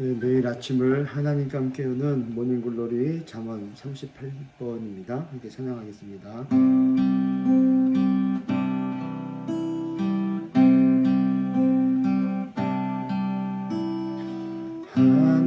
네, 매일 아침을 하나님과 함께 우는 모닝 글로리 잠언 38번입니다. 함께 찬양하겠습니다. 하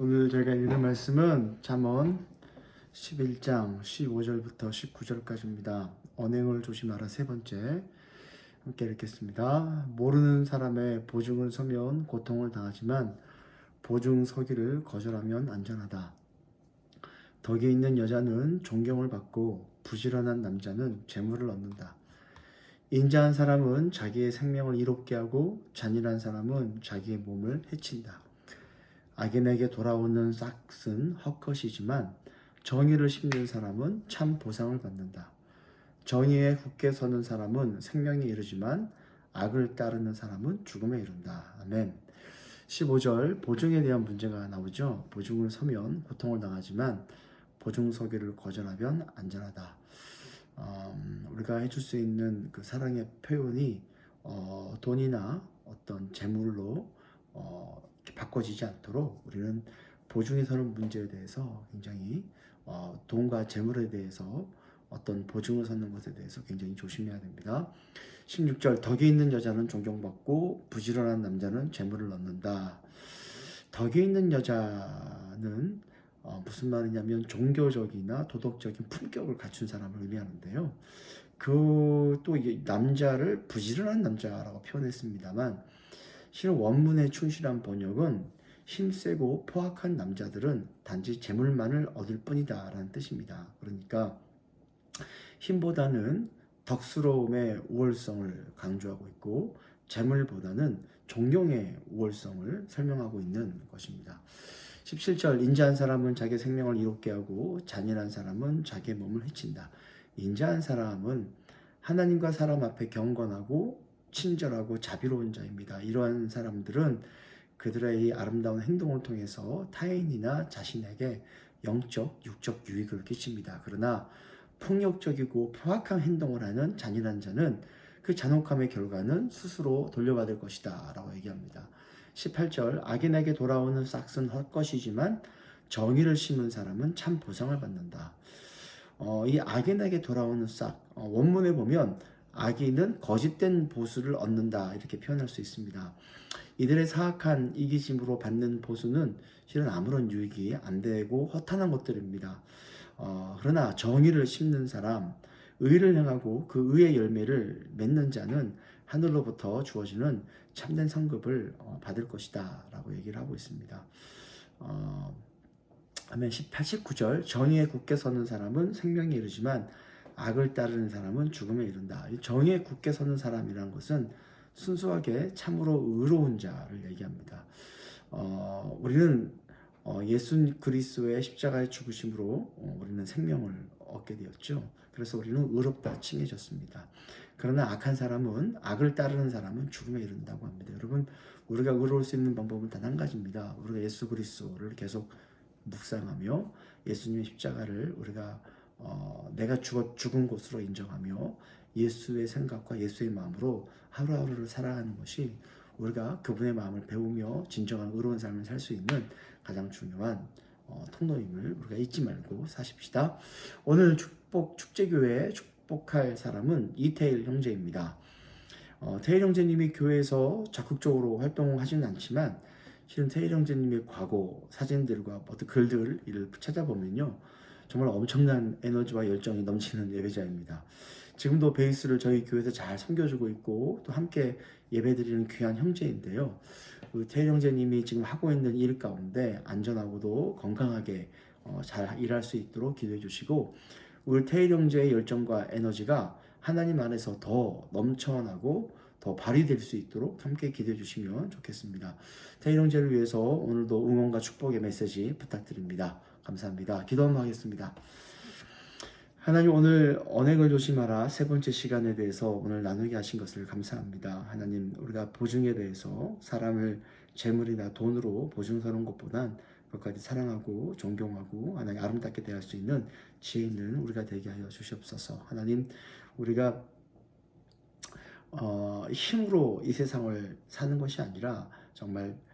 오늘 저희가 읽은 말씀은 잠언 11장 15절부터 19절까지입니다. 언행을 조심하라 세 번째 함께 읽겠습니다. 모르는 사람의 보증을 서면 고통을 당하지만 보증 서기를 거절하면 안전하다. 덕이 있는 여자는 존경을 받고 부지런한 남자는 재물을 얻는다. 인자한 사람은 자기의 생명을 이롭게 하고 잔인한 사람은 자기의 몸을 해친다. 악인에게 돌아오는 싹은 헛것이지만 정의를 심는 사람은 참 보상을 받는다. 정의에 굳게 서는 사람은 생명에 이르지만 악을 따르는 사람은 죽음에 이른다. 아멘. 15절 보증에 대한 문제가 나오죠. 보증을 서면 고통을 당하지만 보증 서기를 거절하면 안전하다. 음, 우리가 해줄 수 있는 그 사랑의 표현이 어, 돈이나 어떤 재물로 어, 바꿔지지 않도록 우리는 보증에 서는 문제에 대해서 굉장히 어, 돈과 재물에 대해서 어떤 보증을 서는 것에 대해서 굉장히 조심해야 됩니다. 16절 덕이 있는 여자는 존경받고 부지런한 남자는 재물을 얻는다. 덕이 있는 여자는 어, 무슨 말이냐면 종교적이나 도덕적인 품격을 갖춘 사람을 의미하는데요. 그 또 이게 남자를 부지런한 남자라고 표현했습니다만 실은 원문에 충실한 번역은 힘세고 포악한 남자들은 단지 재물만을 얻을 뿐이다 라는 뜻입니다. 그러니까 힘보다는 덕스러움의 우월성을 강조하고 있고 재물보다는 존경의 우월성을 설명하고 있는 것입니다. 17절 인자한 사람은 자기 생명을 이롭게 하고 잔인한 사람은 자기의 몸을 해친다. 인자한 사람은 하나님과 사람 앞에 경건하고 친절하고 자비로운 자입니다. 이러한 사람들은 그들의 이 아름다운 행동을 통해서 타인이나 자신에게 영적, 육적 유익을 끼칩니다. 그러나 폭력적이고 포악한 행동을 하는 잔인한 자는 그 잔혹함의 결과는 스스로 돌려받을 것이다 라고 얘기합니다. 18절 악인에게 돌아오는 싹은 헛것이지만 정의를 심은 사람은 참 보상을 받는다. 어, 이 악인에게 돌아오는 싹 어, 원문에 보면 악인은 거짓된 보수를 얻는다 이렇게 표현할 수 있습니다. 이들의 사악한 이기심으로 받는 보수는 실은 아무런 유익이 안 되고 허탄한 것들입니다. 어, 그러나 정의를 심는 사람, 의를 행하고 그 의의 열매를 맺는 자는 하늘로부터 주어지는 참된 성급을 어, 받을 것이다 라고 얘기를 하고 있습니다. 어, 하면 89절 정의에 굳게 서는 사람은 생명에 이르지만 악을 따르는 사람은 죽음에 이른다. 이 정의에 굳게 서는 사람이라는 것은 순수하게 참으로 의로운 자를 얘기합니다. 어, 우리는 어, 예수 그리스도의 십자가의 죽으심으로 어, 우리는 생명을 얻게 되었죠. 그래서 우리는 의롭다 칭해졌습니다. 그러나 악한 사람은 악을 따르는 사람은 죽음에 이른다고 합니다. 여러분 우리가 의로울 수 있는 방법은 단 한 가지입니다. 우리가 예수 그리스도를 계속 묵상하며 예수님의 십자가를 우리가 어, 내가 죽어 죽은 곳으로 인정하며 예수의 생각과 예수의 마음으로 하루하루를 살아가는 것이 우리가 그분의 마음을 배우며 진정한 의로운 삶을 살 수 있는 가장 중요한 어, 통로임을 우리가 잊지 말고 사십시다. 오늘 축복 축제교회에 축복할 사람은 이태일 형제입니다. 어, 태일 형제님이 교회에서 적극적으로 활동하지는 않지만 실은 태일 형제님의 과거 사진들과 어떤 글들 이를 찾아보면요 정말 엄청난 에너지와 열정이 넘치는 예배자입니다. 지금도 베이스를 저희 교회에서 잘 섬겨주고 있고 또 함께 예배드리는 귀한 형제인데요. 그 태일 형제님이 지금 하고 있는 일 가운데 안전하고도 건강하게 어, 잘 일할 수 있도록 기도해 주시고 우리 태일 형제의 열정과 에너지가 하나님 안에서 더 넘쳐나고 더 발휘될 수 있도록 함께 기도해 주시면 좋겠습니다. 태일 형제를 위해서 오늘도 응원과 축복의 메시지 부탁드립니다. 감사합니다. 기도 한번 하겠습니다. 하나님 오늘 언행을 조심하라 세 번째 시간에 대해서 오늘 나누게 하신 것을 감사합니다. 하나님 우리가 보증에 대해서 사람을 재물이나 돈으로 보증 서는 것보단 끝까지 사랑하고 존경하고 하나님 아름답게 대할 수 있는 지혜 있는 우리가 되게 하여 주시옵소서. 하나님 우리가 어, 힘으로 이 세상을 사는 것이 아니라 정말 어,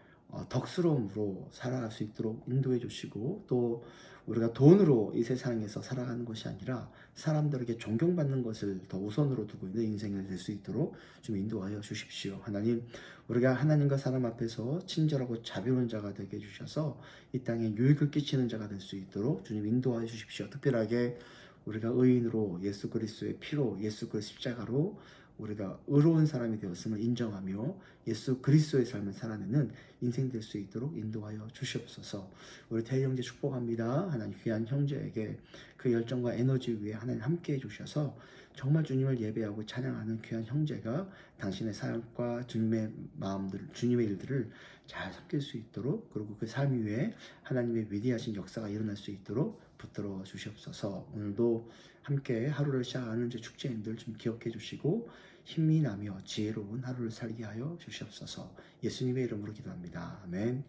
덕스러움으로 살아갈 수 있도록 인도해 주시고 또 우리가 돈으로 이 세상에서 살아가는 것이 아니라 사람들에게 존경받는 것을 더 우선으로 두고 있는 인생을 될수 있도록 좀 인도하여 주십시오. 하나님, 우리가 하나님과 사람 앞에서 친절하고 자비로운 자가 되게 해주셔서 이 땅에 유익을 끼치는 자가 될 수 있도록 주님 인도하여 주십시오. 특별하게 우리가 의인으로 예수 그리스도의 피로 예수 그리스도 십자가로 우리가 의로운 사람이 되었음을 인정하며 예수 그리스도의 삶을 살아내는 인생 될 수 있도록 인도하여 주시옵소서. 우리 태희 형제 축복합니다. 하나님 귀한 형제에게 그 열정과 에너지 위에 하나님 함께 해 주셔서 정말 주님을 예배하고 찬양하는 귀한 형제가 당신의 사역과 주님의 마음들, 주님의 일들을 잘 섬길 수 있도록 그리고 그 삶 위에 하나님의 위대하신 역사가 일어날 수 있도록 붙들어 주시옵소서. 오늘도 함께 하루를 시작하는 제 축제인들 좀 기억해 주시고 힘이 나며 지혜로운 하루를 살게 하여 주시옵소서. 예수님의 이름으로 기도합니다. 아멘.